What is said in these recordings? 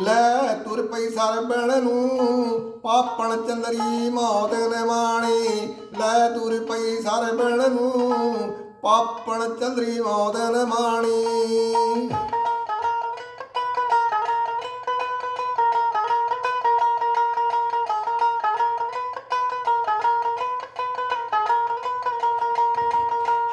ਲੈ ਤੁਰ ਪਈ ਸਾਰ ਸਰਬਣ ਨੂੰ, ਪਾਪਣ ਚੰਦਰੀ ਮੌਤ ਨਿਮਾਣੀ ਲੈ ਤੁਰ ਪਈ ਸਰਬਣ ਨੂੰ, ਪਾਪਣ ਚੰਦਰੀ ਮੌਤ ਨਿਮਾਣੀ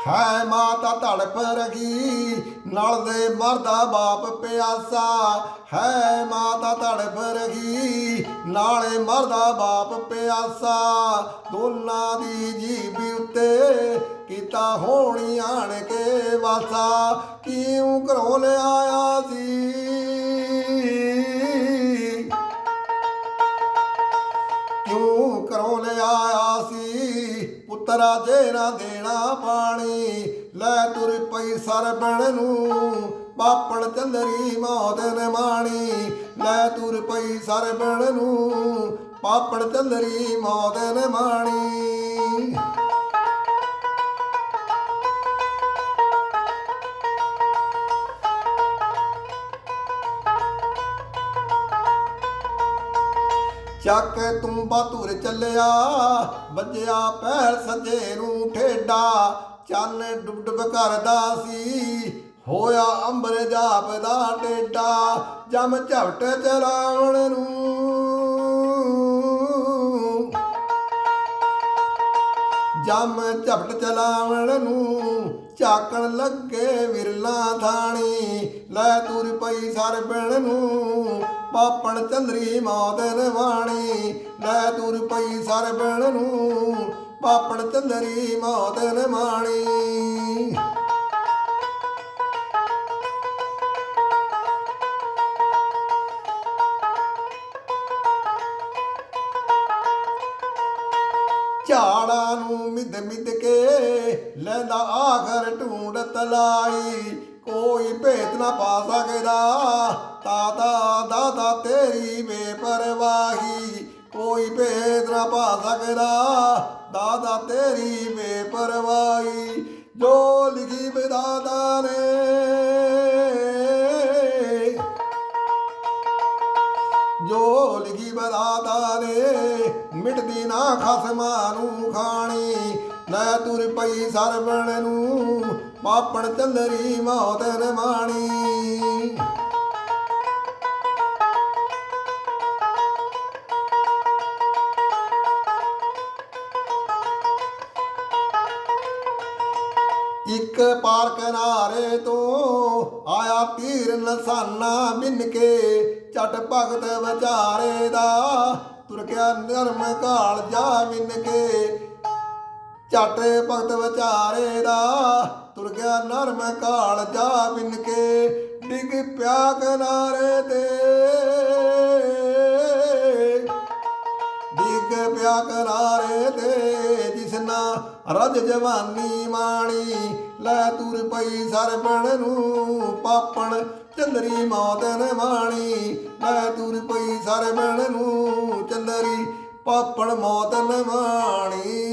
ਹੈ ਮਾਤਾ ਤੜਪ ਰਗੀ, ਨਲ ਦੇ ਮਰਦਾ ਬਾਪ ਪਿਆਸਾ। ਹੈ ਮਾਤਾ ਤੜਪ ਰਗੀ, ਨਾਲੇ ਮਰਦਾ ਬਾਪ ਪਿਆਸਾ। ਦੋਨਾਂ ਦੀ ਜੀਬੀ ਉੱਤੇ ਕੀਤਾ ਹੋਣੀ ਆਣ ਕੇ ਵਾਸਾ। ਕਿਉਂ ਘਰੋਂ ਲਿਆਇਆ ਸੀ? ਰਾਜੇ ਜੇ ਨਾ ਦੇਣਾ ਪਾਣੀ। ਲੈ ਤੁਰ ਪਈ ਸਰਬਣ ਨੂੰ ਪਾਪਣ ਚੰਦਰੀ ਮੌਤ ਨਿਮਾਣੀ ਲੈ ਤੁਰ ਪਈ ਸਰਬਣ ਨੂੰ ਪਾਪੜ ਚੰਦਰੀ ਮੌਤ ਨਿਮਾਣੀ ਚੱਕ ਤੂੰਬਾ ਧੁਰ ਚੱਲਿਆ, ਵੱਜਿਆ ਪੈਰ ਸੱਜੇ ਨੂੰ ਠੇਡਾ। ਚੰਨ ਡੁੱਬ ਡੁੱਬ ਕਰਦਾ ਸੀ, ਹੋਇਆ ਅੰਬਰ ਜਾਪਦਾ ਟੇਡਾ। ਜਮ ਝਵਟ ਚਲਾਵਣ ਨੂੰ। ਜਮ ਝਪਟ ਚਲਾਵਣ ਨੂੰ ਝਾਕਣ ਲੱਗੇ ਵਿਰਲਾ ਥਾਣੀ, ਲੈ ਤੁਰ ਪਈ ਸਰਬਣ ਨੂੰ। ਪਾਪਣ ਚੰਦਰੀ ਮੌਤ ਨਵਾਣੀ ਲੈ ਤੁਰ ਪਈ ਸਰਬਣ ਨੂੰ, ਪਾਪਣ ਚੰਦਰੀ ਮੌਤ ਨਵਾਣੀ ਝਾੜਾਂ ਨੂੰ ਮਿੱਧ ਮਿੱਧ ਕੇ ਲੈਂਦਾ ਆਖਰ ਢੂੰਡ ਤਲਾਈ, ਕੋਈ ਭੇਤ ਨਾ ਪਾ ਸਕਦਾ ਤਾਤਾ ਸਕਦਾ ਦਾਦਾ ਤੇਰੀ ਬੇਪਰਵਾਹੀ ਜੋ ਲਿਖੀ ਵਿਦਾਤਾ ਨੇ। ਜੋ ਲਿਖੀ ਬਦਾਤਾ ਨੇ, ਮਿਟਦੀ ਨਾ ਖਸਮਾਂ ਨੂੰ ਖਾਣੀ ਲੈ ਤੁਰ ਪਈ ਸਰਵਣ ਨੂੰ, ਪਾਪਣ ਚੰਦਰੀ ਮੌਤ ਨਮਾਣੀ। ਇੱਕ ਪਾਰ ਕਿਨਾਰੇ ਤੋਂ ਆਇਆ ਤੀਰ ਨਸਾਨਾ ਬਿਨ ਕੇ ਛਟ ਭਗਤ ਵਿਚਾਰੇ ਦਾ। ਤੁਰ ਗਿਆ ਨਰਮ ਕਾਲ ਜਾ ਬਿਨ ਕੇ ਛਟ ਭਗਤ ਵਿਚਾਰੇ ਦਾ। ਤੁਰ ਗਿਆ ਨਰਮ ਕਾਲ ਜਾ ਬਿਨ ਕੇ, ਡਿੱਗ ਪਿਆ ਕਿਨਾਰੇ ਤੇ। ਪਿਆ ਕਿਨਾਰੇ ਤੇ ਜਿਸਨਾ ਰਜ ਜਵਾਨੀ ਮਾਣੀ, ਲੈ ਤੁਰ ਪਈ ਸਰਬਣ ਨੂੰ ਪਾਪਣ, ਚੰਦਰੀ ਮੌਤਨ ਮਾਣੀ ਲੈ ਤੁਰ ਪਈ ਸਰਬਣ ਨੂੰ ਚੰਦਰੀ ਪਾਪਣ ਮੌਤਨ ਮਾਣੀ